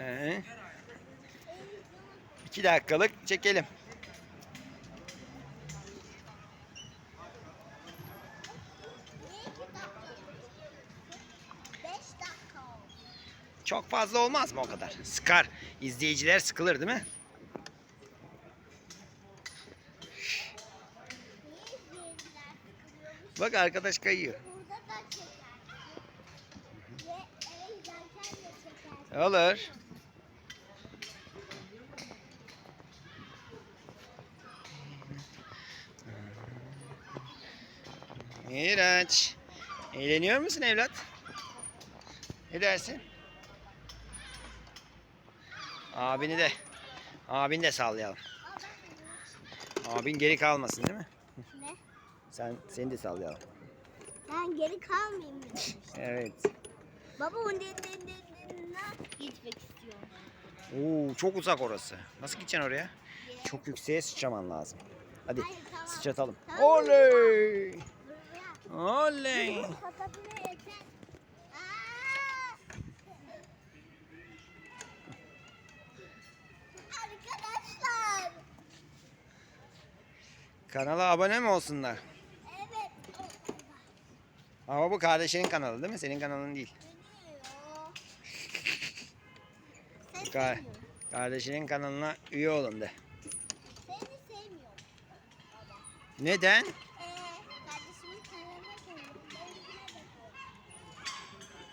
Ee, iki dakikalık çekelim. Çok fazla olmaz mı o kadar? Sıkar. İzleyiciler sıkılır değil mi? Bak arkadaş kayıyor. Burada Miraç. Eğleniyor musun evlat? Ne dersin? Abini de. Abini de sallayalım. Abin geri kalmasın değil mi? Ne? Sen seni de sallayalım. Ben geri kalmayayım mı? Evet. Baba onun gitmek istiyorum. Oo çok uzak orası. Nasıl gideceksin oraya? Çok yükseğe sıçraman lazım. Hadi Hayır, tamam. sıçratalım. Tamam. Oley! Oley! Arkadaşlar. Kanala abone mi olsunlar? Evet. Ama bu kardeşinin kanalı değil mi? Senin kanalın değil. Ka- kardeşinin kanalına üye olun de. Neden?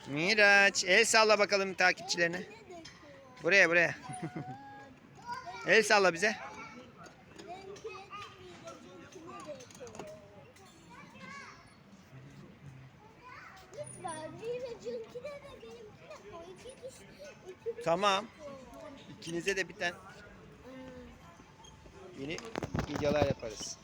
Miraç el salla bakalım takipçilerine. Buraya buraya. el salla bize. Tamam. İkinize de bir tane Ee, yeni videolar yaparız.